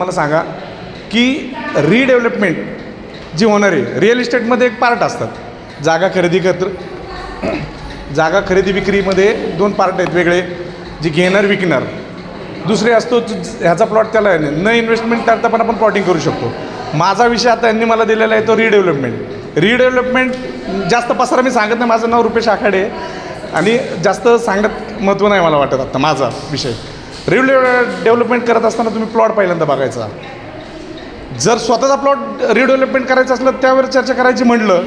मला सांगा की रिडेव्हलपमेंट जी होणार आहे रिअल इस्टेटमध्ये एक पार्ट असतात. जागा खरेदी कर जागा खरेदी विक्रीमध्ये दोन पार्ट आहेत वेगळे. जे घेणार विकणार. दुसरे असतो ह्याचा प्लॉट त्याला आहे. नाही. न इन्व्हेस्टमेंट करता पण आपण प्लॉटिंग करू शकतो. माझा विषय आता यांनी मला दिलेला आहे तो रिडेव्हलपमेंट रिडेव्हलपमेंट जास्त पसरा मी सांगत नाही. माझं नाव रुपेश आखाडे आणि जास्त सांगत महत्त्व नाही मला वाटत आता माझा विषय. रिडेव्हलपमेंट करत असताना तुम्ही प्लॉट पहिल्यांदा बघायचा. जर स्वतःचा प्लॉट रिडेव्हलपमेंट करायचं असलं त्यावर चर्चा करायची म्हटलं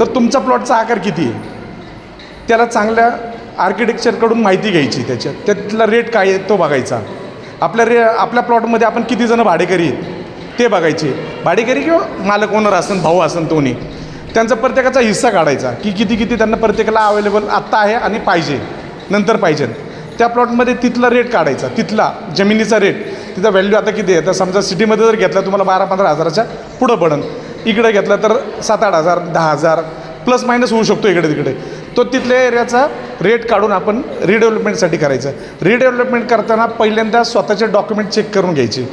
तर तुमचा प्लॉटचा आकार किती आहे? त्याला चांगल्या आर्किटेक्चरकडून माहिती घ्यायची त्याच्यात. त्यातला रेट काय आहे तो बघायचा. आपल्या रे आपल्या प्लॉटमध्ये आपण किती जणं भाडेकरी आहेत ते बघायचे. भाडेकरी किंवा मालक ओनर असन भाऊ असन दोन्ही. त्यांचा प्रत्येकाचा हिस्सा काढायचा की किती किती त्यांना प्रत्येकाला अवेलेबल आत्ता आहे आणि पाहिजे नंतर पाहिजे. त्या प्लॉटमध्ये तिथला रेट काढायचा. तिथला जमिनीचा रेट तिथं व्हॅल्यू आता किती आहे? तर समजा सिटीमध्ये जर घेतला तुम्हाला बारा पंधरा हजाराच्या पुढं पडन. इकडे घेतला तर सात आठ हजार दहा हजार प्लस मायनस होऊ शकतो इकडे तिकडे तो तिथल्या एरियाचा रेट काढून आपण रिडेव्हलपमेंटसाठी करायचं. रिडेव्हलपमेंट करताना पहिल्यांदा स्वतःचे डॉक्युमेंट चेक करून घ्यायचे.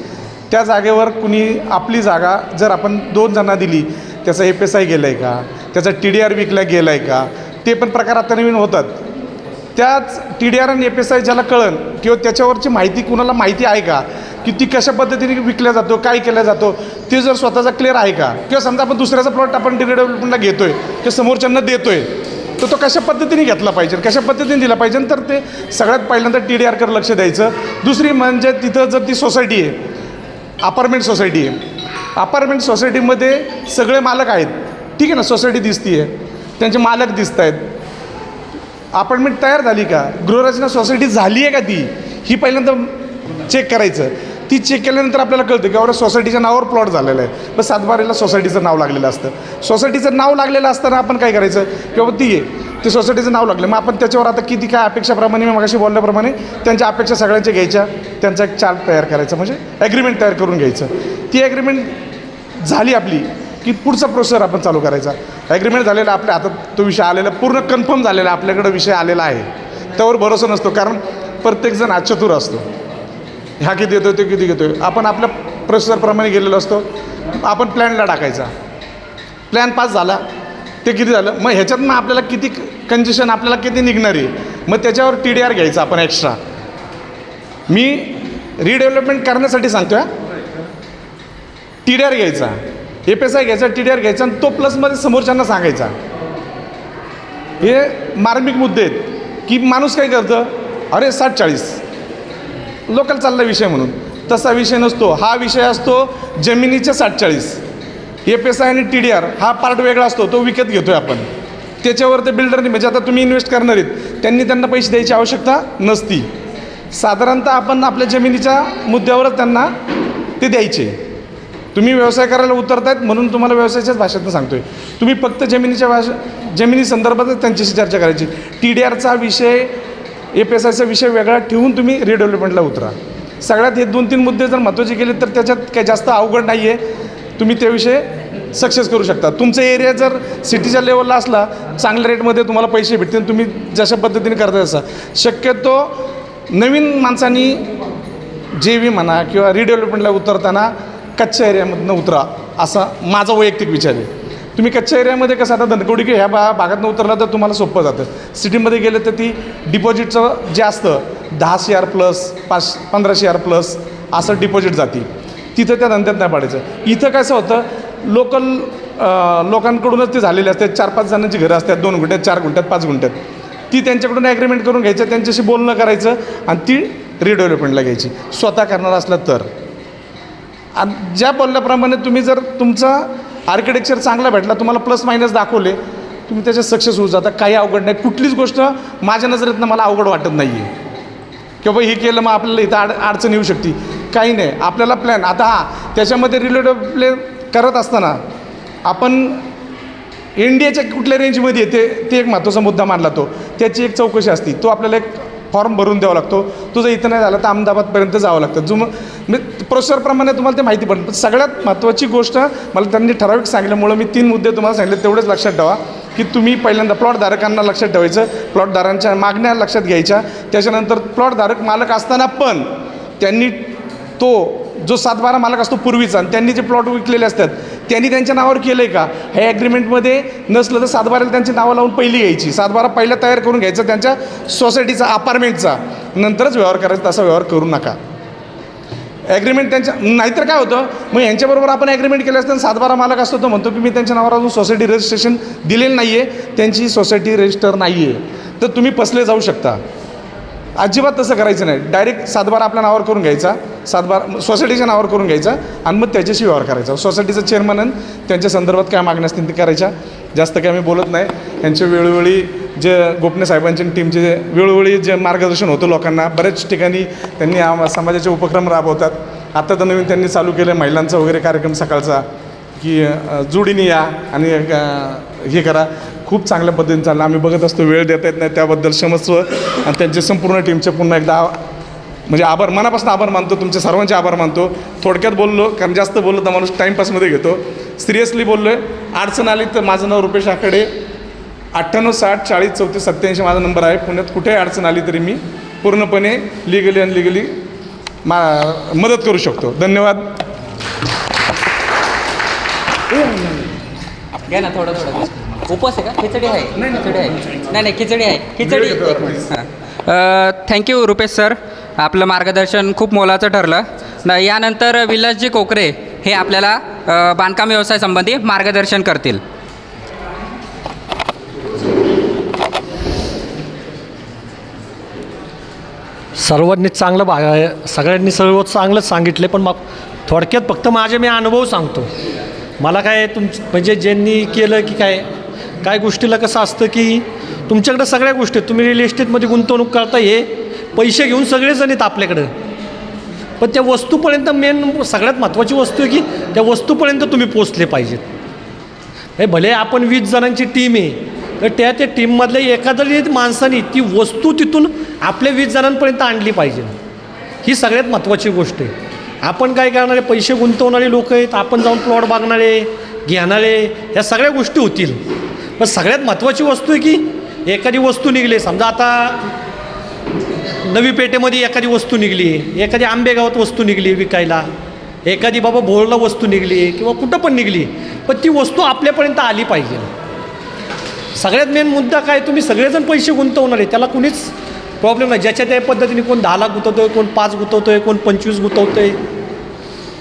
त्या जागेवर कुणी आपली जागा जर आपण दोन जणांना दिली त्याचा एफ एस आय गेला आहे का? त्याचा टी डी आर विकला गेला आहे का? ते पण प्रकार आता नवीन होतात. त्याच टी डी आर आणि एफ एस आय ज्याला कळन किंवा त्याच्यावरची माहिती कुणाला माहिती आहे का? की ती कशा पद्धतीने विकल्या जातो काय केला जातो ते जर स्वतःचा क्लिअर आहे का? किंवा समजा आपण दुसऱ्याचा प्लॉट आपण डेव्हलपमेंटला घेतोय किंवा समोरच्यांना देतोय तर तो कशा पद्धतीने घेतला पाहिजे? कशा पद्धतीने दिला पाहिजे? तर ते सगळ्यात पहिल्यांदा टी डी आरकडे लक्ष द्यायचं. दुसरी म्हणजे तिथं जर ती सोसायटी आहे अपार्टमेंट सोसायटी आहे. अपार्टमेंट सोसायटीमध्ये सगळे मालक आहेत. ठीक आहे ना? सोसायटी दिसती आहे त्यांचे मालक दिसत आहेत अपार्टमेंट तयार झाली का? गृहरचना सोसायटी झाली आहे का ती? ही पहिल्यांदा चेक करायचं. ती चेक केल्यानंतर आपल्याला कळतं की अरे सोसायटीच्या नावावर प्लॉट झालेला आहे. मग सातबारीला सोसायटीचं नाव लागलेलं असतं. सोसायटीचं नाव लागलेलं असताना आपण काय करायचं? की बाबा ती आहे. ते सोसायटीचं नाव लागलं. मग आपण त्याच्यावर आता किती काय अपेक्षाप्रमाणे मी मगाशी बोलल्याप्रमाणे त्यांच्या अपेक्षा सगळ्यांच्या घ्यायच्या. त्यांचा एक चार्ट तयार करायचा. म्हणजे ॲग्रीमेंट तयार करून घ्यायचं. ती ॲग्रीमेंट झाली आपली की पुढचा प्रोसेसर आपण चालू करायचा. ॲग्रीमेंट झालेला आपल्या हातात तो विषय आलेला पूर्ण कन्फर्म झालेला आपल्याकडं विषय आलेला आहे. त्यावर भरोसा नसतो कारण प्रत्येकजण आज चतुर असतो. ह्या किती येतो ते किती घेतो आपण आपल्या प्रोसेसरप्रमाणे गेलेलो असतो. आपण प्लॅनला टाकायचा. प्लॅन पास झाला ते किती झालं? मग ह्याच्यात मग आपल्याला किती कंजेशन आपल्याला किती निघणार आहे? मग त्याच्यावर टी डी आर घ्यायचा आपण एक्स्ट्रा मी रिडेव्हलपमेंट करण्यासाठी सांगतो टी डी आर घ्यायचा. एफ एस आय घ्यायचा टी डी आर घ्यायचा आणि तो प्लसमध्ये समोरच्यांना सांगायचा. हे मार्मिक मुद्दे आहेत. की माणूस काय करतं? अरे साठ चाळीस लोकल चालला विषय म्हणून. तसा विषय नसतो. हा विषय असतो जमिनीच्या साठ चाळीस एफ एस आय आणि टी डी आर हा पार्ट वेगळा असतो. तो विकत घेतो आहे आपण. त्याच्यावर ते बिल्डरनी म्हणजे आता तुम्ही इन्व्हेस्ट करणार आहेत. त्यांनी त्यांना पैसे द्यायची आवश्यकता नसती. साधारणतः आपण आपल्या जमिनीच्या मुद्द्यावरच त्यांना ते द्यायचे. तुम्ही व्यवसाय करायला उतरतायत म्हणून तुम्हाला व्यवसायाच्याच भाषेतनं सांगतोय. तुम्ही फक्त जमिनीच्या भाषा जमिनी संदर्भातच त्यांच्याशी चर्चा करायची. टी डी आरचा विषय ए पी एस आयचा विषय वेगळा ठेवून तुम्ही रिडेव्हलपमेंटला उतरा. सगळ्यात हे दोन तीन मुद्दे जर महत्त्वाचे केले तर त्याच्यात काही जास्त अवघड नाही आहे तुम्ही ते विषय सक्सेस करू शकता. तुमचा एरिया जर सिटीच्या लेवलला असला चांगल्या रेटमध्ये तुम्हाला पैसे भेटतील तुम्ही जशा पद्धतीने करता तसा. शक्यतो नवीन माणसांनी जे व्ही म्हणा किंवा रिडेव्हलपमेंटला उतरताना कच्च्या एरियामधनं उतरा असा माझा वैयक्तिक विचार आहे. तुम्ही कच्च्या एरियामध्ये कसं आता धनकवडी ह्या बा भागातनं उतरला तर तुम्हाला सोपं जातं. सिटीमध्ये गेलं तर ती डिपॉझिटचं जे असतं दहा सी आर प्लस पाच पंधराशे आर प्लस असं डिपॉझिट जाते. तिथं त्या धंद्यात नाही पाडायचं. इथं कसं होतं लोकल लोकांकडूनच ते झालेले असतात. चार पाच जणांची घरं असतात दोन गुंठ्यात चार गुंठ्यात पाच गुंठ्यात. ती त्यांच्याकडून ॲग्रीमेंट करून घ्यायचं त्यांच्याशी बोलणं करायचं आणि ती रिडेव्हलपमेंटला घ्यायची. स्वतः करणार असलं तर. आणि ज्या बोलल्याप्रमाणे तुम्ही जर तुमचा आर्किटेक्चर चांगला भेटला तुम्हाला प्लस मायनस दाखवले तुम्ही त्याच्यात सक्सेस होऊ जाता. काही अवघड नाही. कुठलीच गोष्ट माझ्या नजरेतनं मला अवघड वाटत नाही आहे किंवा हे केलं मग आपल्याला इथं आड अडचण येऊ शकते. काही नाही. आपल्याला प्लॅन आता हा त्याच्यामध्ये रिलेटेबले प्ले करत असताना आपण इंडियाच्या कुठल्या रेंजमध्ये येते ते ते एक महत्त्वाचा मुद्दा मानला तो. त्याची एक चौकशी असती. तो आपल्याला एक फॉर्म भरून द्यावा लागतो. तुझं इथं नाही झालं तर अहमदाबादपर्यंत जावं लागतं. जो मग मी प्रोसेसरप्रमाणे तुम्हाला ते माहिती पडतं. पण सगळ्यात महत्त्वाची गोष्ट मला त्यांनी ठराविक सांगितल्यामुळं मी तीन मुद्दे तुम्हाला सांगितले तेवढेच लक्षात ठेवा. की तुम्ही पहिल्यांदा प्लॉटधारकांना लक्षात ठेवायचं प्लॉटधारांच्या मागण्या लक्षात घ्यायच्या. त्याच्यानंतर प्लॉटधारक मालक असताना पण त्यांनी तो जो सातबारा मालक असतो पूर्वीचा आणि त्यांनी जे प्लॉट विकलेले असतात त्यांनी त्यांच्या नावावर केलं आहे का? हे ॲग्रीमेंटमध्ये नसलं तर सातबाराला त्यांची नावं लावून पहिली यायची सातबारा पहिला तयार करून घ्यायचा त्यांच्या सोसायटीचा अपार्टमेंटचा नंतरच व्यवहार करायचा तसा व्यवहार करू नका. ॲग्रीमेंट त्यांच्या नाहीतर काय होतं? मग यांच्याबरोबर आपण ॲग्रीमेंट केलं असतं सातबारा मालक असतो तो म्हणतो की मी त्यांच्या नावावर अजून सोसायटी रजिस्ट्रेशन दिलेलं नाही आहे त्यांची सोसायटी रजिस्टर नाही आहे तर तुम्ही फसले जाऊ शकता. अजिबात तसं करायचं नाही. डायरेक्ट सातबारा आपल्या नावावर करून घ्यायचा. सातबारा सोसायटीच्या नावावर करून घ्यायचा. आणि मग त्याच्याशी व्यवहार करायचा. सोसायटीचं चेअरमन त्यांच्या संदर्भात काय मागण्या असतील ते करायच्या. जास्त काय मी बोलत नाही. यांचे वेळोवेळी जे गोपने साहेबांच्या टीमचे जे वेळोवेळी जे मार्गदर्शन होतं लोकांना बऱ्याच ठिकाणी त्यांनी आम- समाजाचे उपक्रम राबवतात. आता तर नवीन त्यांनी चालू केलं महिलांचा वगैरे कार्यक्रम सकाळचा की जुडीने या आणि हे करा. खूप चांगल्या पद्धतीने चाललं. आम्ही बघत असतो वेळ देता येत नाही त्याबद्दल क्षमस्व आणि त्यांच्या संपूर्ण टीमचे पुन्हा एकदा म्हणजे आभार मनापासून आभार मानतो तुमचे सर्वांचे आभार मानतो. थोडक्यात बोललो कारण जास्त बोललो तर माणूस टाईमपासमध्ये घेतो. सिरियसली बोललो आहे अडचण आली तर माझं नाव रुपेश आकडे अठ्ठ्याण्णव साठ चाळीस चौतीस सत्त्याऐंशी माझा नंबर आहे. पुण्यात कुठेही अडचण आली तरी मी पूर्णपणे लिगली अनलिगली मा मदत करू शकतो. धन्यवाद. घ्या ना थोडं थोडं. उपवास आहे का? खिचडी आहे. खिचडी आहे. नाही. नाही खिचडी आहे. खिचडी. थँक्यू रुपेश सर आपलं मार्गदर्शन खूप मोलाचं ठरलं. न यानंतर विलासजी कोकरे हे आपल्याला बांधकाम व्यवसायासंबंधी मार्गदर्शन करतील. सर्वांनी चांगलं बा सगळ्यांनी सर्व चांगलंच सांगितले पण मग थोडक्यात फक्त माझे मी अनुभव सांगतो. मला काय तुम म्हणजे ज्यांनी केलं की काय काय गोष्टीला कसं असतं की तुमच्याकडं सगळ्या गोष्टी आहेत. तुम्ही रिअल इस्टेटमध्ये गुंतवणूक करता हे पैसे घेऊन सगळेजण येत आपल्याकडं. पण त्या वस्तूपर्यंत मेन सगळ्यात महत्त्वाची वस्तू आहे की त्या वस्तूपर्यंत तुम्ही पोचले पाहिजेत. हे भले आपण वीस जणांची टीम आहे तर त्या त्या टीममधल्या एखाद्या माणसाने ती वस्तू तिथून आपल्या वीस जणांपर्यंत आणली पाहिजे. ही सगळ्यात महत्त्वाची गोष्ट आहे. आपण काय करणारे? पैसे गुंतवणारे लोक आहेत. आपण जाऊन प्लॉट बागणारे घेणारे या सगळ्या गोष्टी होतील. पण सगळ्यात महत्त्वाची वस्तू आहे की एखादी वस्तू निघली समजा आता नवी पेठेमध्ये एखादी वस्तू निघली एखादी आंबेगावात वस्तू निघली विकायला एखादी बाबा भोरला वस्तू निघली किंवा कुठं पण निघली पण ती वस्तू आपल्यापर्यंत आली पाहिजे. सगळ्यात मेन मुद्दा काय तुम्ही सगळेजण पैसे गुंतवणार आहे त्याला कुणीच प्रॉब्लेम नाही. ज्याच्या त्या पद्धतीने कोण दहा लाख गुंतवतो आहे कोण पाच गुंतवतो आहे कोण पंचवीस गुंतवतो आहे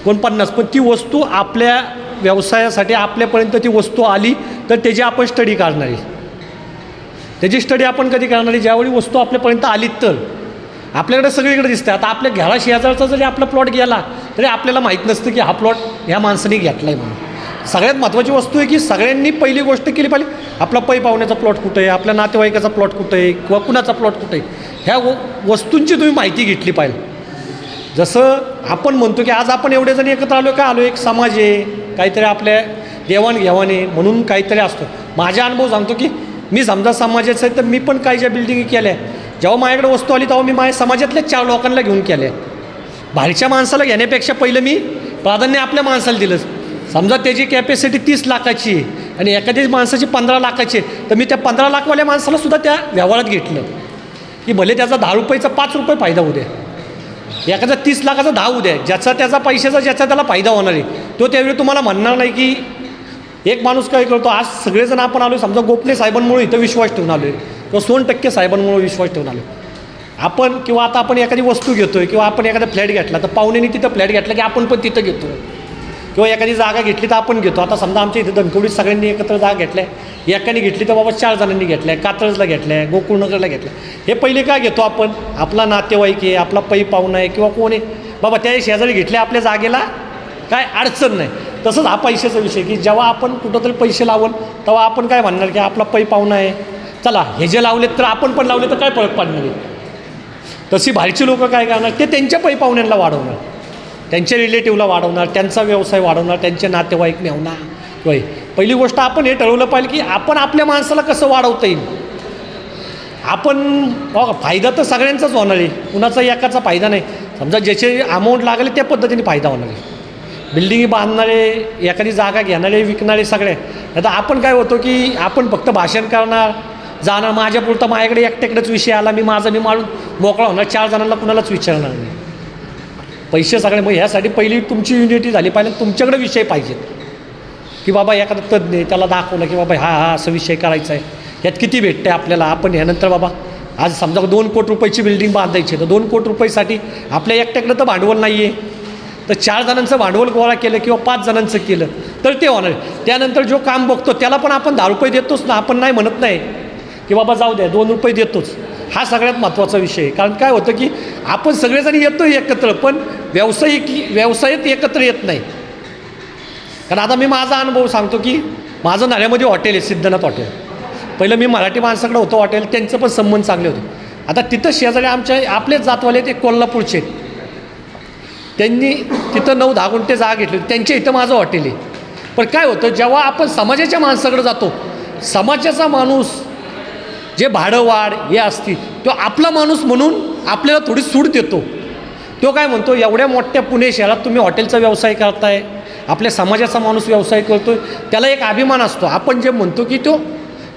कोण पन्नास पण ती वस्तू आपल्या व्यवसायासाठी आपल्यापर्यंत ती वस्तू आली तर त्याची आपण स्टडी काढणार आहे त्याची स्टडी आपण कधी करणार आहे ज्यावेळी वस्तू आपल्यापर्यंत आली तर. आपल्याकडे सगळीकडे दिसते आता आपल्या घरा शेजारचा जरी आपला प्लॉट गेला तरी आपल्याला माहीत नसतं की हा प्लॉट ह्या माणसाने घेतला आहे म्हणून. सगळ्यात महत्त्वाची वस्तू आहे की सगळ्यांनी पहिली गोष्ट केली पाहिजे. आपला पै पाहुण्याचा प्लॉट कुठं आहे? आपल्या नातेवाईकाचा प्लॉट कुठं आहे? किंवा कुणाचा प्लॉट कुठं आहे? ह्या व वस्तूंची तुम्ही माहिती घेतली पाहिजे. जसं आपण म्हणतो की आज आपण एवढे जण एकत्र आलो का आलो? एक समाज आहे काहीतरी आपल्या देवाणघेवाण आहे म्हणून काहीतरी असतो. माझा अनुभव सांगतो की मी समजा समाजाचं आहे तर मी पण काही ज्या बिल्डिंगी केल्या जेव्हा माझ्याकडे वस्तू आली तेव्हा मी माझ्या समाजातल्या चार लोकांना घेऊन केल्या. बाहेरच्या माणसाला घेण्यापेक्षा पहिलं मी प्राधान्य आपल्या माणसाला दिलं समजा त्याची कॅपॅसिटी तीस लाखाची आहे आणि एखाद्या माणसाची पंधरा लाखाची आहे तर मी त्या पंधरा लाखवाल्या माणसाला सुद्धा त्या व्यवहारात घेतलं. की भले त्याचा दहा रुपयाचा पाच रुपये फायदा होऊ द्या. एखादा तीस लाखाचा दहा उद्या ज्याचा त्याचा पैशाचा ज्याचा त्याला फायदा होणार आहे. तो त्यावेळी तुम्हाला म्हणणार नाही की एक माणूस काय करतो आज सगळेजण आपण आलो समजा गोपने साहेबांमुळे इथं विश्वास ठेवून आलो आहे किंवा सोन टक्के साहेबांमुळे विश्वास ठेवून आलो आपण किंवा आता आपण एखादी वस्तू घेतो आहे किंवा आपण एखादा फ्लॅट घेतला तर पाहुण्याने तिथं फ्लॅट घेतला की आपण पण तिथं घेतो किंवा एखादी जागा घेतली तर आपण घेतो. आता समजा आमच्या इथे धनकवडीत सगळ्यांनी एकत्र जागा घेतल्या. एकाने घेतली तर बाबा चार जणांनी घेतल्या. कात्रजला घेतल्या गोकुळनगरला घेतल्या. हे पहिले काय घेतो आपण? आपला नातेवाईक आहे आपला पै पाहुणा आहे किंवा कोण आहे? बाबा त्या शेजारी घेतल्या आपल्या जागेला? काय अडचण नाही. तसंच हा पैशाचा विषय की जेव्हा आपण कुठंतरी पैसे लावल तेव्हा आपण काय म्हणणार की आपला पै पाहुणा आहे? चला हे जे लावलेत तर आपण पण लावले तर काय फरक पडणार आहे? तशी बाहेरची लोकं काय करणार? ते त्यांच्या पै पाहुण्यांना वाढवणार. त्यांच्या रिलेटिव्हला वाढवणार त्यांचा व्यवसाय वाढवणार त्यांचे नातेवाईक नेवणार. होय. पहिली गोष्ट आपण हे ठरवलं पाहिजे की आपण आपल्या माणसाला कसं वाढवता येईल? आपण फायदा तर सगळ्यांचाच होणार आहे. कुणाचा एकाचा फायदा नाही. समजा ज्याचे अमाऊंट लागले त्या पद्धतीने फायदा होणार आहे. बिल्डिंग बांधणारे एखादी जागा घेणारे विकणारे सगळे. आता आपण काय होतो की आपण फक्त भाषण करणार जाणार माझ्यापुरता माझ्याकडे एकट्याकडेच विषय आला मी माझा मी मारून मोकळा होणार चार जणांना कुणालाच विचारणार नाही. पैसे सगळे मग ह्यासाठी पहिली तुमची युनिटी झाली. पाहिजे तुमच्याकडे विषय पाहिजेत. की बाबा एखादा तज्ज्ञ त्याला दाखवलं की बाबा हा हा असं विषय करायचा आहे. यात किती भेटते आपल्याला? आपण ह्यानंतर बाबा आज समजा दोन कोटी रुपयाची बिल्डिंग बांधायची आहे, तर दोन कोटी रुपयासाठी आपल्या एकट्याकडं तर भांडवल नाही आहे तर चार जणांचं भांडवल गोळा केलं किंवा पाच जणांचं केलं तर ते होणार. त्यानंतर जो काम बघतो त्याला पण आपण दहा रुपये देतोच ना. आपण नाही म्हणत नाही. की बाबा जाऊ द्या दोन रुपये देतोच. हा सगळ्यात महत्त्वाचा विषय आहे. कारण काय होतं की आपण सगळेजण येतो एकत्र पण व्यावसायिक व्यवसायात एकत्र येत नाही. कारण आता मी माझा अनुभव सांगतो की माझं नाण्यामध्ये हॉटेल आहे सिद्धनाथ हॉटेल. पहिलं मी मराठी माणसाकडे होतं हॉटेल त्यांचं पण संबंध चांगले होते. आता तिथं शेजारी आमच्या आपलेच जातवाले ते कोल्हापूरचे आहेत. त्यांनी तिथं नऊ दहा गुंठे जागा घेतली त्यांच्या इथं माझं हॉटेल आहे. पण काय होतं जेव्हा आपण समाजाच्या माणसाकडे जातो समाजाचा माणूस जे भाडं वाढ हे असतील तो आपला माणूस म्हणून आपल्याला थोडी सूट देतो. तो काय म्हणतो एवढ्या मोठ्या पुणे शहरात तुम्ही हॉटेलचा व्यवसाय करताय आपल्या समाजाचा माणूस व्यवसाय करतो त्याला एक अभिमान असतो. आपण जे म्हणतो की तो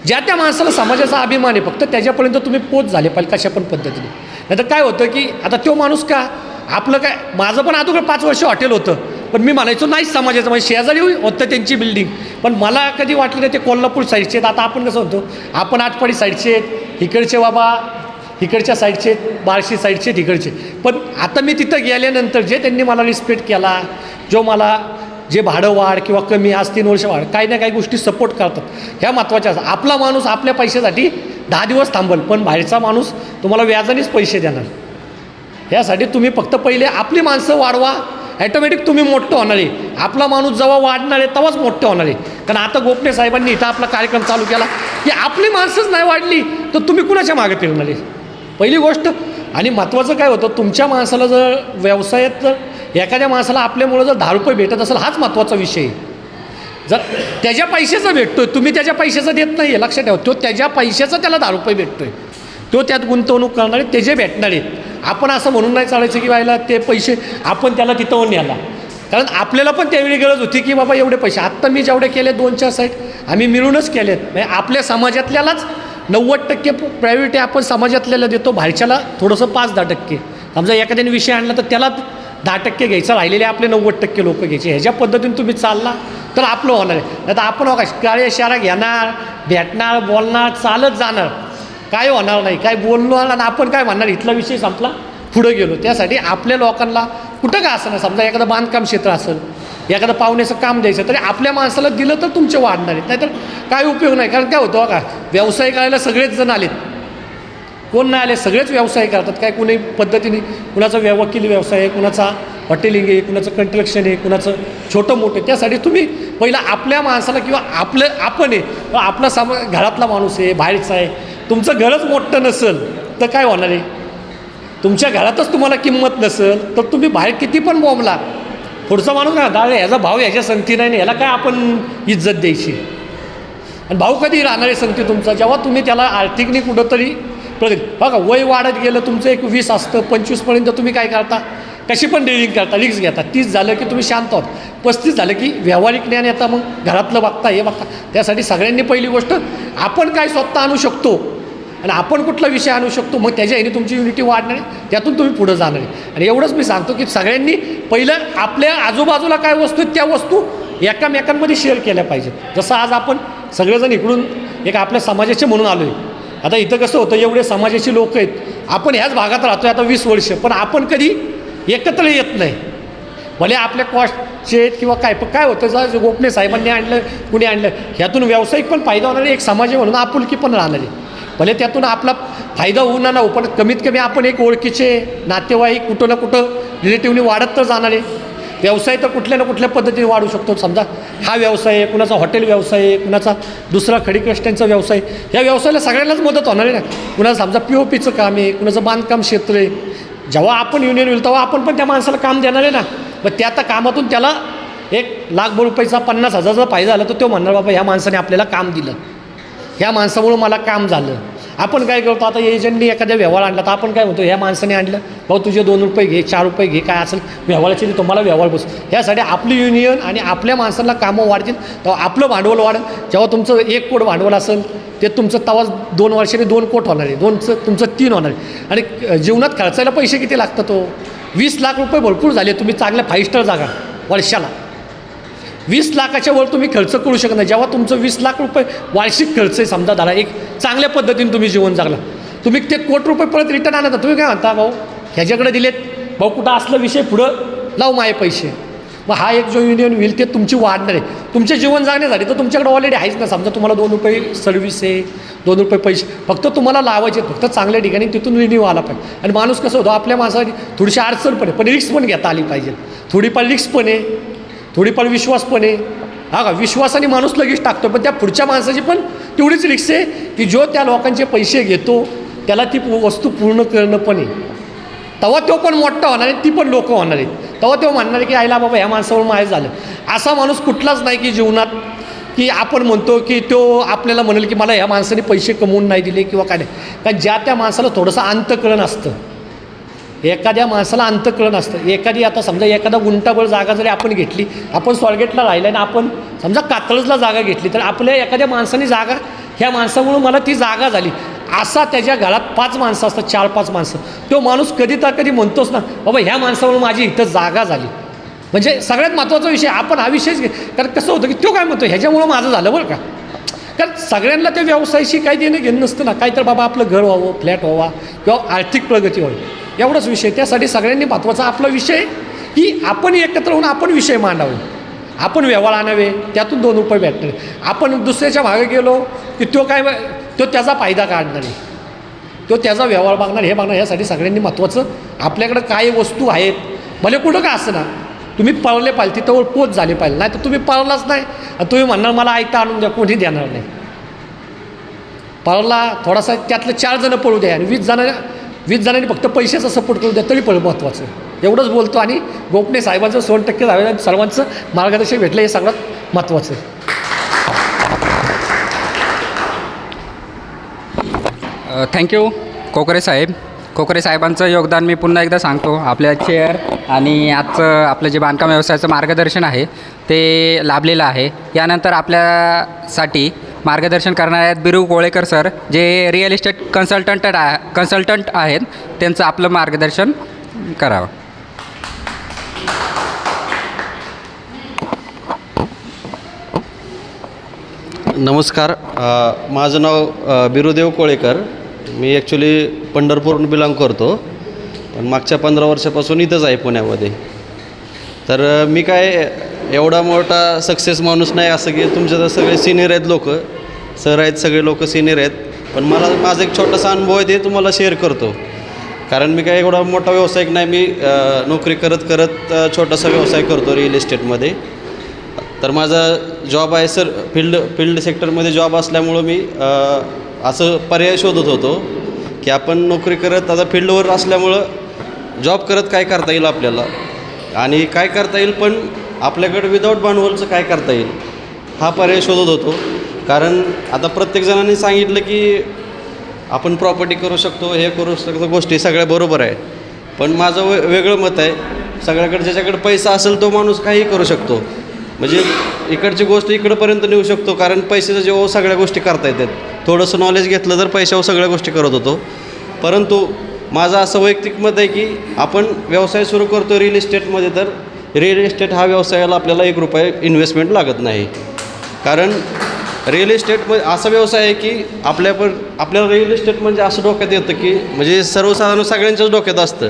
ज्या त्या माणसाला समाजाचा अभिमान आहे फक्त त्याच्यापर्यंत तुम्ही पोच झाले पाहिजे कशा पण पद्धतीने. नाहीतर काय होतं की आता तो माणूस का आपलं काय माझं पण अगोदर पाच वर्ष हॉटेल होतं. पण मी म्हणायचो नाही समाजाचं म्हणजे शेजारी होतं त्यांची बिल्डिंग पण मला कधी वाटलं नाही ते कोल्हापूर साईडचे आहेत. आता आपण कसं होतो आपण आटपाडी साईडचे आहेत इकडचे बाबा इकडच्या साईडचे आहेत, बार्शी साईडचे आहेत, इकडचे. पण आता मी तिथं गेल्यानंतर जे त्यांनी मला रिस्पेक्ट केला जो मला जे भाडं वाढ किंवा कमी आज तीन वर्ष वाढ काही ना काही गोष्टी सपोर्ट करतात. ह्या महत्त्वाच्या असतात. आपला माणूस आपल्या पैशासाठी दहा दिवस थांबल पण बाहेरचा माणूस तुम्हाला व्याजानेच पैसे देणार. यासाठी तुम्ही फक्त पहिले आपली माणसं वाढवा ॲटोमॅटिक तुम्ही मोठं होणार आहे. आपला माणूस जेव्हा वाढणार आहे तेव्हाच मोठं होणार आहे. कारण आता गोपणे साहेबांनी इथं आपला कार्यक्रम चालू केला. की आपली माणसंच नाही वाढली तर तुम्ही कुणाच्या मागे फिरणार आहे? पहिली गोष्ट आणि महत्त्वाचं काय होतं तुमच्या माणसाला जर व्यवसायात जर एखाद्या माणसाला आपल्यामुळं जर दहा रुपये भेटत असेल हाच महत्त्वाचा विषय आहे. जर त्याच्या पैशाचा भेटतोय तुम्ही त्याच्या पैशाचा देत नाही आहे लक्षात ठेवा तो त्याच्या पैशाचा त्याला दहा रुपये भेटतोय. तो त्यात गुंतवणूक करणारे त्याचे भेटणार आहेत आपण असं म्हणून नाही चालायचं की व्हायला ते पैसे आपण त्याला तिथं न्याला कारण आपल्याला पण त्यावेळी गरज होती की बाबा एवढे पैसे. आत्ता मी जेवढे केले दोन चार साईट आम्ही मिळूनच केलेत. म्हणजे आपल्या समाजातल्यालाच नव्वद टक्के प्रायोरिटी आपण समाजातल्याला देतो बाहेरच्याला थोडंसं पाच दहा टक्के. समजा एखाद्याने विषय आणला तर त्याला दहा टक्के घ्यायचं राहिलेले आपले नव्वद टक्के लोक घ्यायचे. ह्याच्या पद्धतीने तुम्ही चालला तर आपलं होणार आहे. नाही तर आपण हो का काळे घेणार भेटणार बोलणार चालत जाणार. काय होणार नाही काय बोलणार आणि आपण काय म्हणणार? इथला विषय संपला. पुढं गेलो. त्यासाठी आपल्या लोकांना कुठं का असं समजा एखादं बांधकाम क्षेत्र असेल एखादं पाहुण्याचं काम द्यायचं तरी आपल्या माणसाला दिलं तर तुमचे वाढणार आहेत नाहीतर काय उपयोग नाही? कारण काय होतं का व्यवसाय करायला सगळेच जण आलेत. कोण नाही आले? सगळेच व्यवसाय करतात. काय कुणी पद्धतीने कुणाचा व्यव वकील व्यवसाय आहे कुणाचा हॉटेलिंग आहे कुणाचं कंट्रक्शन आहे कुणाचं छोटं मोठं त्यासाठी तुम्ही पहिला आपल्या माणसाला किंवा आपलं आपण आहे. आपला सम घरातला माणूस आहे बाहेरचा आहे. तुमचं घरच मोठं नसेल तर काय होणार आहे? तुमच्या घरातच तुम्हाला किंमत नसेल तर तुम्ही बाहेर किती पण बोंबला पुढचा माणूस ना दादा ह्याचा भाव ह्याच्या संगती नाही ह्याला काय आपण इज्जत द्यायची? आणि भाऊ कधी राहणार आहे संगती तुमचा? जेव्हा तुम्ही त्याला आर्थिकनी कुठंतरी प्रगत बघा वय वाढत गेलं तुमचं एक वीस असतं पंचवीसपर्यंत तुम्ही काय करता? कशी पण डिलिंग करता रिक्स घेता. तीस झालं की तुम्ही शांत आहोत. पस्तीस झालं की व्यावहारिक ज्ञान येतं मग. घरातलं बघता हे बघता. त्यासाठी सगळ्यांनी पहिली गोष्ट आपण काय स्वतः आणू शकतो? आणि आपण कुठला विषय आणू शकतो? मग त्याच्या ह्याने तुमची युनिटी वाढणार आहे. त्यातून तुम्ही पुढं जाणार आहे. आणि एवढंच मी सांगतो की सगळ्यांनी पहिलं आपल्या आजूबाजूला काय वस्तू आहेत त्या वस्तू एकामेकांमध्ये शेअर केल्या पाहिजेत. जसं आज आपण सगळेजण इकडून एक आपल्या समाजाचे म्हणून आलो आहे आता इथं कसं होतं एवढे समाजाचे लोक आहेत. आपण ह्याच भागात राहतो आता वीस वर्ष. पण आपण कधी एकत्र येत नाही. भले आपल्या कॉस्टचे आहेत किंवा काय पण काय होतं जर गोपणे साहेबांनी आणलं कुणी आणलं ह्यातून व्यावसायिक पण फायदा होणार आहे. एक समाज म्हणून आपुलकी पण राहणार आहे. भले त्यातून आपला फायदा होणार ना हो पण कमीत कमी आपण एक ओळखीचे नातेवाईक कुठं ना कुठं रिलेटिव्हली वाढत तर जाणार आहे. व्यवसाय तर कुठल्या ना कुठल्या पद्धतीने वाढू शकतो. समजा हा व्यवसाय आहे कुणाचा हॉटेल व्यवसाय आहे कुणाचा दुसरा खडीकष्टांचा व्यवसाय या व्यवसायाला सगळ्यांनाच मदत होणार आहे ना. कुणाचं समजा पी ओ पीचं काम आहे कुणाचं बांधकाम क्षेत्र आहे. जेव्हा आपण युनियन होईल तेव्हा आपण पण त्या माणसाला काम देणार आहे ना. मग त्या आता कामातून त्याला एक लाख रुपयाचा पन्नास हजारचा फायदा झाला तर तो म्हणणार बाबा ह्या माणसाने आपल्याला काम दिलं. ह्या माणसामुळं मला काम झालं. आपण काय करतो आता एजंटनी एखाद्या व्यवहार आणला तर आपण काय म्हणतो ह्या माणसाने आणलं. भाऊ तुझे दोन रुपये घे चार रुपये घे काय असेल व्यवहाराची नाही तुम्हाला व्यवहार बस ह्यासाठी आपली युनियन आणि आपल्या माणसांना कामं वाढतील तेव्हा आपलं भांडवल वाढेल. जेव्हा तुमचं एक कोट भांडवल असेल ते तुमचं तवा दोन वर्षांनी दोन कोट होणार आहे दोनचं तुमचं तीन होणार आहे. आणि जीवनात खर्चायला पैसे किती लागतात तो वीस लाख रुपये भरपूर झाले तुम्ही चांगल्या फाईव्ह स्टार जागा वर्षाला. वीस लाखाच्या वर तुम्ही खर्च करू शकत नाही. जेव्हा तुमचं वीस लाख रुपये वार्षिक खर्च आहे समजा झाला एक चांगल्या पद्धतीने तुम्ही जीवन जगला. तुम्ही ते कोट रुपये परत रिटर्न आणता तुम्ही काय म्हणता भाऊ? ह्याच्याकडे दिलेत. भाऊ कुठं असलं विषय पुढं? लावू माझे पैसे. मग हा एक जो युनियन होईल ते तुमची वाढणार आहे. तुमचे जीवन जगण्यासाठी तर तुमच्याकडे ऑलरेडी आहेच ना. समजा तुम्हाला दोन रुपये सर्व्हिस आहे दोन रुपये पैसे. फक्त तुम्हाला लावायचे आहेत, फक्त चांगल्या ठिकाणी तिथून रिन्यू आला पाहिजे. आणि माणूस कसं होतो आपल्या माणसासाठी थोडीशी अडचण पण आहे. पण रिक्स पण घेता आली पाहिजे. थोडीफार रिक्स पण आहे. थोडीफार विश्वास पण आहे हा का विश्वासाने माणूस लगेच टाकतो पण त्या पुढच्या माणसाची पण तेवढीच रिक्स आहे की जो त्या लोकांचे पैसे घेतो त्याला ती वस्तू पूर्ण करणं पण आहे. तेव्हा तो पण मोठा होणार आहे ती पण लोक होणार आहेत. तेव्हा तो म्हणणार आहे की आईला बाबा ह्या माणसावर माहीत झालं. असा माणूस कुठलाच नाही की जीवनात की आपण म्हणतो की तो आपल्याला म्हणेल की मला ह्या माणसाने पैसे कमवून नाही दिले किंवा काय नाही. कारण ज्या त्या माणसाला थोडंसं अंतकरण असतं. एखाद्या माणसाला अंतकरण असतं एखादी आता समजा एखादा गुंटाबळ जागा जरी आपण घेतली आपण स्वारगेटला राहिलं आणि आपण समजा कातळजला जागा घेतली तर आपल्या एखाद्या माणसाने जागा ह्या माणसामुळं मला ती जागा झाली. असा त्याच्या घरात पाच माणसं असतात चार पाच माणसं. तो माणूस कधी तर कधी म्हणतोच ना बाबा ह्या माणसामुळे माझी इथं जागा झाली. म्हणजे सगळ्यात महत्त्वाचा विषय आपण हा विषयच घे कारण कसं होतं की तो काय म्हणतो ह्याच्यामुळं माझं झालं बरं का? कारण सगळ्यांना त्या व्यवसायाशी काही देणं घेणं नसतं ना. काही तर बाबा आपलं घर व्हावं फ्लॅट व्हावा किंवा आर्थिक प्रगती व्हावी. एवढाच विषय. त्यासाठी सगळ्यांनी महत्त्वाचा आपला विषय की आपण एकत्र होऊन आपण विषय मांडावे. आपण व्यवहार आणावे त्यातून दोन रुपये भेटणार आपण दुसऱ्याच्या मागे गेलो की तो काय तो त्याचा फायदा काढणार आहे. तो त्याचा व्यवहार मागणार हे मागणार यासाठी सगळ्यांनी महत्त्वाचं आपल्याकडं काय वस्तू आहेत. भले कुठं का असं ना तुम्ही पळले पाहिजे तिथं पोच झाले पाहिजे. नाही तर तुम्ही पळलाच नाही तुम्ही म्हणणार मला ऐकता आणून द्या कोणी देणार नाही. पळला थोडासा त्यातले चार जणं पळू द्या आणि वीस जण वीस जणांनी फक्त पैशाचा सपोर्ट करू द्या तरी पण महत्त्वाचं एवढंच बोलतो आणि गोपने साहेबांचं सोन टक्के झालं सर्वांचं मार्गदर्शन भेटलं हे सगळ्यात महत्त्वाचं थँक्यू कोकरे साहेब. कोकरे साहेबांचं योगदान मी पुन्हा एकदा सांगतो. आपल्या चेअर आणि आजचं आपलं जे बांधकाम व्यवसायाचं मार्गदर्शन आहे ते लाभलेलं आहे. यानंतर आपल्यासाठी मार्गदर्शन करणार आहेत बिरू गोळेकर सर जे रिअल इस्टेट कन्सल्टंट कन्सल्टंट आहेत. त्यांचं आपलं मार्गदर्शन करावं. नमस्कार. माझं नाव बिरुदेव कोळेकर. मी ॲक्च्युली पंढरपूरहून बिलॉंग करतो. पण मागच्या पंधरा वर्षापासून इथंच आहे पुण्यामध्ये. तर मी काय एवढा मोठा सक्सेस माणूस नाही असं की तुमच्या तर सगळे सिनियर आहेत लोक. सर आहेत सगळे लोक सिनियर आहेत. पण मला माझा एक छोटासा अनुभव आहे ते तुम्हाला शेअर करतो. कारण मी काय एवढा मोठा व्यावसायिक नाही मी नोकरी करत करत छोटासा व्यवसाय करतो रिअल इस्टेटमध्ये तर माझा जॉब आहे सर फील्ड फील्ड सेक्टरमध्ये जॉब असल्यामुळं मी असं पर्याय शोधत होतो की आपण नोकरी करत आता फील्डवर असल्यामुळं जॉब करत काय करता येईल आपल्याला? आणि काय करता येईल पण आपल्याकडे विदाऊट भांडवलचं काय करता येईल? हा पर्याय शोधत होतो. कारण आता प्रत्येक जणांनी सांगितलं की आपण प्रॉपर्टी करू शकतो हे करू शकतो गोष्टी सगळ्या बरोबर आहे. पण माझं वे वेगळं मत आहे. सगळ्याकडे ज्याच्याकडे पैसा असेल तो माणूस काही करू शकतो. म्हणजे इकडची गोष्ट इकडंपर्यंत नेऊ शकतो कारण पैशाचा जेव्हा सगळ्या गोष्टी करता येतात. थोडंसं नॉलेज घेतलं तर पैशावर सगळ्या गोष्टी करत होतो. परंतु माझं असं वैयक्तिक मत आहे की आपण व्यवसाय सुरू करतो रिअल इस्टेटमध्ये तर रिअल इस्टेट हा व्यवसायाला आपल्याला एक रुपये इन्व्हेस्टमेंट लागत नाही. कारण रिअल इस्टेट असा व्यवसाय आहे की आपल्या पण आपल्याला रिअल इस्टेट म्हणजे असं डोक्यात येतं की म्हणजे सर्वसाधारण सगळ्यांच्याच डोक्यात असतं.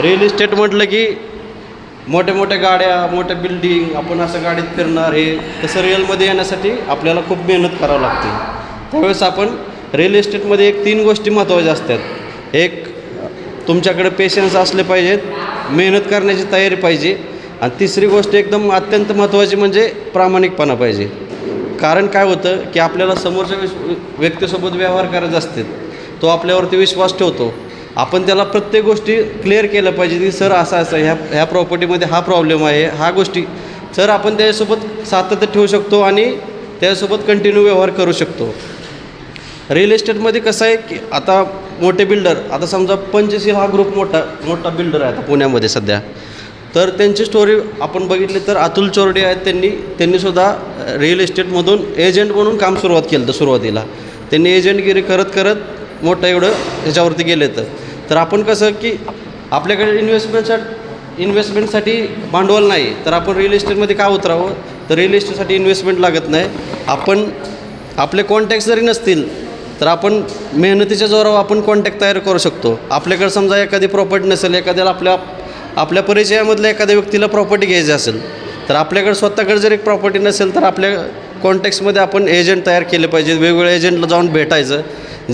रिअल इस्टेट म्हटलं की मोठ्या मोठ्या गाड्या मोठ्या बिल्डिंग आपण असं गाडीत फिरणार हे तसं रिअलमध्ये येण्यासाठी आपल्याला खूप मेहनत करावं लागते. त्यावेळेस आपण रिअल इस्टेटमध्ये एक तीन गोष्टी महत्त्वाच्या असतात. एक तुमच्याकडे पेशन्स असले पाहिजेत मेहनत करण्याची तयारी पाहिजे. आणि तिसरी गोष्ट एकदम अत्यंत महत्त्वाची म्हणजे प्रामाणिकपणा पाहिजे. कारण काय होतं की आपल्याला समोरच्या विस व्यक्तीसोबत व्यवहार करायचे असते तो आपल्यावरती विश्वास ठेवतो. आपण त्याला प्रत्येक गोष्टी क्लिअर केलं पाहिजे की सर असं असं ह्या ह्या प्रॉपर्टीमध्ये हा प्रॉब्लेम आहे हा गोष्टी. सर आपण त्याच्यासोबत सातत्य ठेवू शकतो आणि त्याच्यासोबत कंटिन्यू व्यवहार करू शकतो. रिअल इस्टेटमध्ये कसं आहे की आता मोठे बिल्डर आता समजा पंचशील हा ग्रुप मोठा मोठा बिल्डर आहे आता पुण्यामध्ये सध्या. तर त्यांची स्टोरी आपण बघितली तर अतुल चोरडे आहेत त्यांनी त्यांनीसुद्धा रिअल इस्टेटमधून एजंट म्हणून काम सुरुवात केलं होतं सुरुवातीला. त्यांनी एजंटगिरी करत करत मोठं एवढं ह्याच्यावरती गेले तर. तर आपण कसं की आपल्याकडे इन्व्हेस्टमेंटसाठी इन्व्हेस्टमेंटसाठी भांडवल नाही. तर आपण रिअल इस्टेटमध्ये का उतरावं? तर रिअल इस्टेटसाठी इन्व्हेस्टमेंट लागत नाही. आपण आपले कॉन्टॅक्ट जरी नसतील तर आपण मेहनतीच्या जोरावर आपण कॉन्टॅक्ट तयार करू शकतो. आपल्याकडे समजा एखादी प्रॉपर्टी नसेल एखाद्याला आपल्या आपल्या परिचयामधल्या एखाद्या व्यक्तीला प्रॉपर्टी घ्यायची असेल तर आपल्याकडे स्वतःकडे जर एक प्रॉपर्टी नसेल तर आपल्या कॉन्टॅक्समध्ये आपण एजंट तयार केले पाहिजे वेगवेगळ्या एजंटला जाऊन भेटायचं.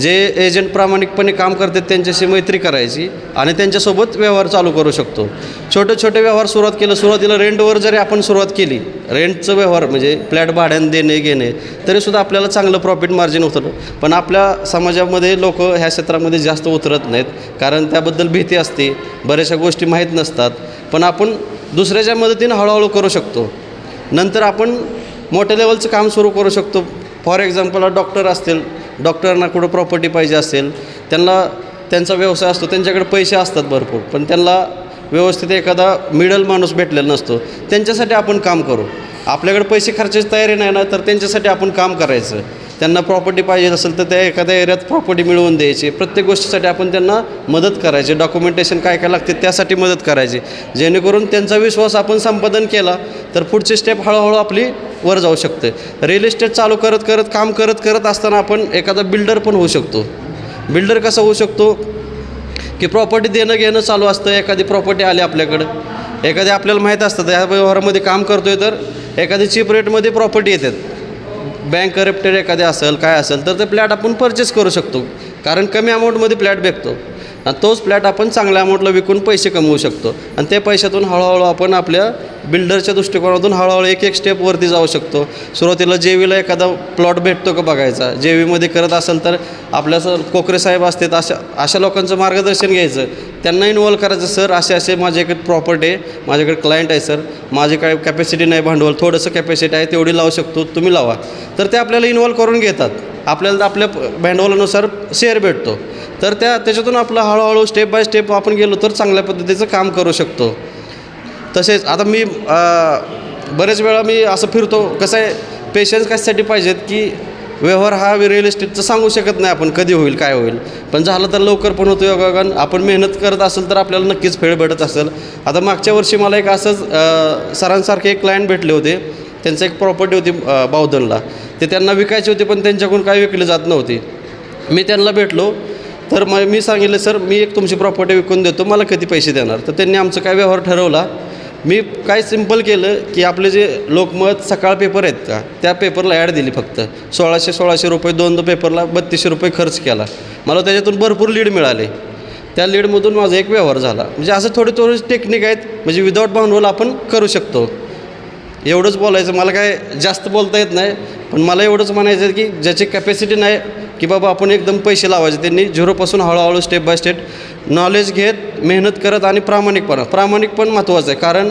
जे एजंट प्रामाणिकपणे काम करतात त्यांच्याशी मैत्री करायची आणि त्यांच्यासोबत व्यवहार चालू करू शकतो. छोटे छोटे व्यवहार सुरुवात केलं सुरुवातीला रेंटवर जरी आपण सुरुवात केली रेंटचं व्यवहार म्हणजे फ्लॅट भाड्यानं देणे घेणे तरीसुद्धा आपल्याला चांगलं प्रॉफिट मार्जिन उतरलं पण आपल्या समाजामध्ये लोक ह्या क्षेत्रामध्ये जास्त उतरत नाहीत. कारण त्याबद्दल भीती असते बऱ्याचशा गोष्टी माहीत नसतात. पण आपण दुसऱ्याच्या मदतीनं हळूहळू करू शकतो. नंतर आपण मोठ्या लेवलचं काम सुरू करू शकतो. फॉर एक्झाम्पल डॉक्टर असतील डॉक्टरांना कुठं प्रॉपर्टी पाहिजे असेल त्यांना त्यांचा व्यवसाय असतो त्यांच्याकडे पैसे असतात भरपूर पण त्यांना व्यवस्थित एखादा मिडल माणूस भेटलेला नसतो. त्यांच्यासाठी आपण काम करू. आपल्याकडे पैसे खर्चाची तयारी नाही ना तर त्यांच्यासाठी आपण काम करायचं. त्यांना प्रॉपर्टी पाहिजे असेल तर त्या एखाद्या एरियात प्रॉपर्टी मिळवून द्यायची. प्रत्येक गोष्टीसाठी आपण त्यांना मदत करायची. डॉक्युमेंटेशन काय काय लागते त्यासाठी मदत करायची. जेणेकरून त्यांचा विश्वास आपण संपादन केला तर पुढची स्टेप हळूहळू आपली वर जाऊ शकते. रिअल इस्टेट चालू करत करत काम करत करत असताना आपण एखादा बिल्डर पण होऊ शकतो. बिल्डर कसा होऊ शकतो? की प्रॉपर्टी देणं घेणं चालू असतं. एखादी प्रॉपर्टी आली आपल्याकडं. एखादी आपल्याला माहीत असतं या व्यवहारामध्ये काम करतोय तर एखादी चीप रेटमध्ये प्रॉपर्टी येतात. बँक करप्टेड एखादी असेल काय असेल तर ते फ्लॅट आपण परचेस करू शकतो. कारण कमी अमाऊंटमध्ये फ्लॅट भेटतो. आणि तोच फ्लॅट आपण चांगल्या अमाऊंटला विकून पैसे कमवू शकतो. आणि त्या पैशातून हळूहळू आपण आपल्या बिल्डरच्या दृष्टिकोनातून हळूहळू एक एक स्टेपवरती जाऊ शकतो. सुरुवातीला जेवीला एखादा प्लॉट भेटतो का बघायचा? जेवीमध्ये करत असेल तर आपल्या सर कोकरे साहेब असतात अशा अशा लोकांचं मार्गदर्शन घ्यायचं. त्यांना इन्वॉल्व्ह करायचं सर असे असे माझ्याकडे प्रॉपर्टी आहे माझ्याकडे क्लायंट आहे सर. माझे काय कॅपॅसिटी नाही भांडवल थोडंसं कॅपॅसिटी आहे तेवढी लावू शकतो तुम्ही लावा. तर ते आपल्याला इन्वॉल्व्ह करून घेतात. आपल्याला आपल्या भांडवलानुसार शेअर भेटतो. तर त्या त्याच्यातून आपलं हळूहळू स्टेप बाय स्टेप आपण गेलो तर चांगल्या पद्धतीचं काम करू शकतो. तसेच आता मी बरेच वेळा मी असं फिरतो कसं आहे पेशन्स कशासाठी पाहिजेत की व्यवहार हा रिअल इस्टेटचं सांगू शकत नाही आपण कधी होईल काय होईल. पण झालं तर लवकर पण होतो योगागन आपण मेहनत करत असेल तर आपल्याला नक्कीच फेळ भेटत असेल. आता मागच्या वर्षी मला एक असंच सरांसारखे एक क्लायंट भेटले होते. त्यांचं एक प्रॉपर्टी होती बावधनला. ते त्यांना विकायची होती पण त्यांच्याकडून काय विकली जात नव्हती. मी त्यांना भेटलो. तर मग मी सांगितलं सर मी एक तुमची प्रॉपर्टी विकून देतो. मला किती पैसे देणार? तर त्यांनी आमचं काय व्यवहार ठरवला. मी काय सिंपल केलं की आपले जे लोकमत सकाळ पेपर आहेत का त्या पेपरला ॲड दिली फक्त. सोळाशे सोळाशे रुपये दोन दो पेपरला बत्तीसशे रुपये खर्च केला. मला त्याच्यातून भरपूर लीड मिळाले. त्या लीडमधून माझा एक व्यवहार झाला. म्हणजे असं थोडे थोडे टेक्निक आहेत म्हणजे विदाऊट भांडवल आपण करू शकतो. एवढंच बोलायचं. मला काय जास्त बोलता येत नाही पण मला एवढंच म्हणायचं आहे की ज्याची कॅपॅसिटी नाही की बाबा आपण एकदम पैसे लावायचे. त्यांनी झिरोपासून हळूहळू स्टेप बाय स्टेप नॉलेज घेत मेहनत करत आणि प्रामाणिकपणा प्रामाणिक पण महत्त्वाचं आहे. कारण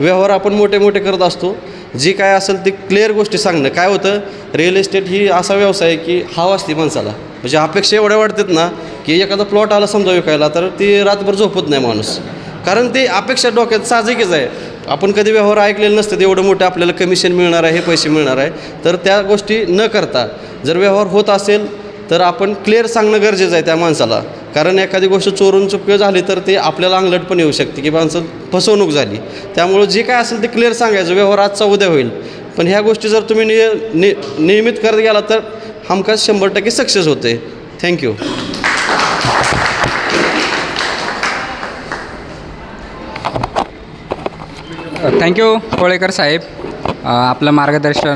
व्यवहार आपण मोठे मोठे करत असतो. जी काय असेल ती क्लिअर गोष्टी सांगणं. काय होतं? रिअल इस्टेट ही असा व्यवसाय आहे की हाव असते माणसाला. म्हणजे अपेक्षा एवढ्या वाढतात ना की एखादा प्लॉट आला समजा विकायला तर ती रातभर झोपत नाही माणूस. कारण ते अपेक्षा डोक्यात साहजिकच आहे. आपण कधी व्यवहार ऐकलेले ते एवढं मोठं आपल्याला कमिशन मिळणार आहे हे पैसे मिळणार आहे. तर त्या गोष्टी न करता जर व्यवहार होत असेल तर आपण क्लिअर सांगणं गरजेचं आहे त्या माणसाला. कारण एखादी गोष्ट चोरून चुकी झाली तर ते आपल्याला अंगलट पण येऊ शकते की माणसं फसवणूक झाली. त्यामुळं जे काय असेल ते क्लिअर सांगायचं व्यवहार आजचा उद्या होईल. पण ह्या गोष्टी जर तुम्ही निय नि नियमित करत गेला तर हमखास शंभर टक्के सक्सेस होते. Thank you thank you Kolekar साहेब. आपलं मार्गदर्शन